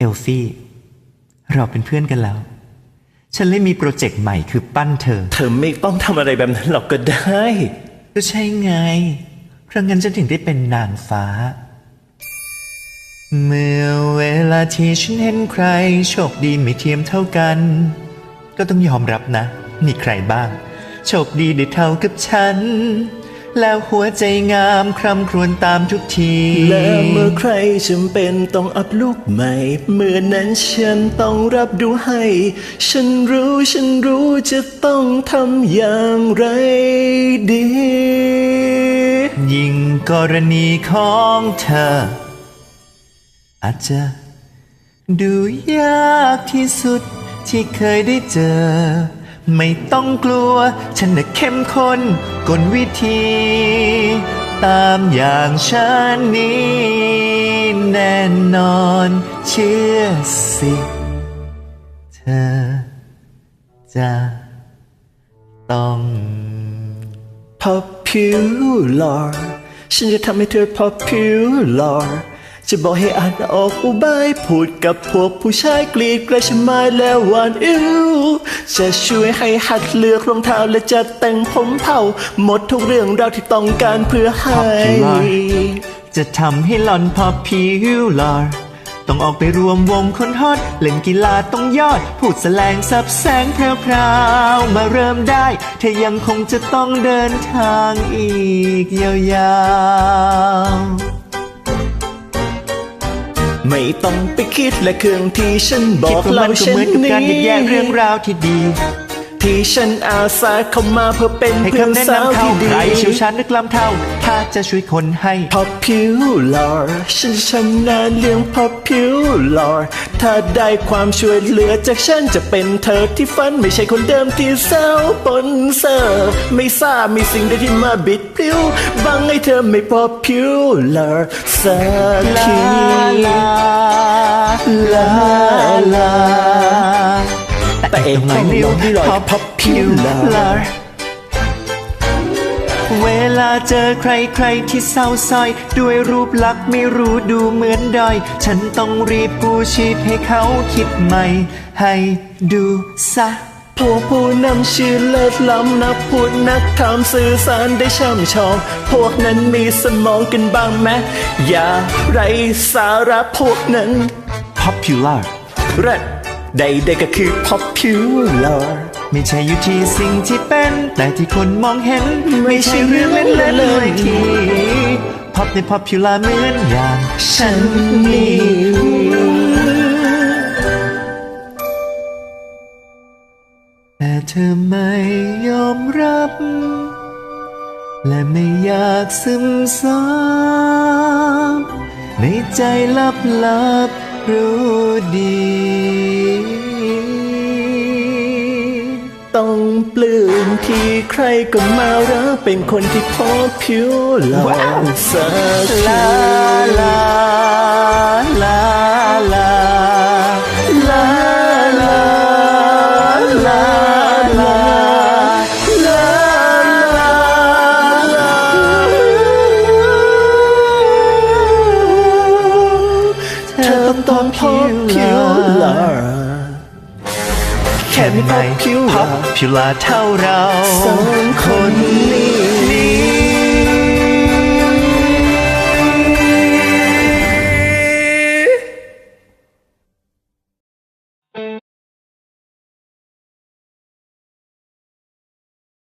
เอลซี่ เราเป็นเพื่อนกันแล้ว ฉันเลยมีโปรเจกต์ใหม่คือปั้นเธอ เธอไม่ต้องทำอะไรแบบนั้นหรอกก็ได้ ก็ใช่ไง เพราะงั้นฉันถึงได้เป็นนางฟ้า เมื่อเวลาที่ฉันเห็นใคร โชคดีไม่เทียมเท่ากัน ก็ต้องยอมรับนะ มีใครบ้าง โชคดีได้เท่ากับฉัน แล้วหัวใจงามคร่ำครวญตามทุกที และเมื่อใครจำเป็นต้องอัพลูกใหม่ เมื่อนั้นฉันต้องรับดูให้ ฉันรู้ฉันรู้จะต้องทำอย่างไรดี ยิ่งกรณีของเธอ อาจจะดูยากที่สุดที่เคยได้เจอ ไม่ต้องกลัว ฉันน่ะเข้มข้นกลวิธี ตามอย่างฉันนี้แน่นอนเชื่อสิ เธอจะต้อง popular ฉันจะทำให้เธอ popular จะบอกให้อ่านออกอุบายพูดกับพวกผู้ชายกรีดกระชมายแล้วหวานอิ้วจะช่วยให้หัดเลือกรองเท้าและจะแต่งผมเผาหมดทุกเรื่องราวที่ต้องการเพื่อให้ จะทำให้หล่อนพอพิวลาร์ต้องออกไปรวมวงคนฮอตเล่นกีฬาต้องยอด พูดแสลงสับแสงแพรวๆมาเริ่มได้ เธอยังคงจะต้องเดินทางอีกยาวๆ ไม่ต้องไปคิดและเครื่องที่ฉันบอกว่าเล่ามันก็เหมือนกับนี้การแยกแยะเรื่องราวที่ดี ที่ฉันอาสาเข้ามาเพื่อเป็นให้เพื่อนคำแนะสาวนำเขาที่ดี ใครเชี่ยวชาญนึกล้ำเท่า ถ้าจะช่วยคนให้ popular ฉันชำนาญเรื่อง popular ถ้าได้ความช่วยเหลือจากฉันจะเป็นเธอที่ฝันไม่ใช่คนเดิมที่เศร้าปนเซอร์ไม่ทราบมีสิ่งใดที่มาบิดพลิ้วบังให้เธอไม่ popular สักลาทีลาลาลา แต่เองตรงไหนต้องนิ้ลวองที่รอยพอ popular เวลาเจอใครใครที่เศร้าซอย ด้วยรูปลักษณ์ไม่รู้ดูเหมือนดอย ฉันต้องรีบกู้ชีพให้เขาคิดใหม่ ให้ดูซะพวกผู้นำชื่อเลิศล้ำนักพูดนักทำสื่อสารได้ช่ำชอง พวกนั้นมีสมองกันบ้างไหมอย่าไรสาระพวกนั้น popular แรด ใดๆก็คือ popular ไม่ใช่อยู่ที่สิ่งที่เป็น แต่ที่คนมองเห็น ไม่ใช่เรื่องเล่นเล่นๆเลยที pop ใน popular เหมือนอย่าง ฉันนี่แต่เธอไม่ยอมรับ และไม่อยากซึมซับในใจลับลับๆ รู้ดี ต้องปลื้มที่ใครก็มารักเป็นคนที่ popular ว้าวสักทีลาลาล popular แค่ไม่ไม่ popular popular เท่าเราสองคนนี้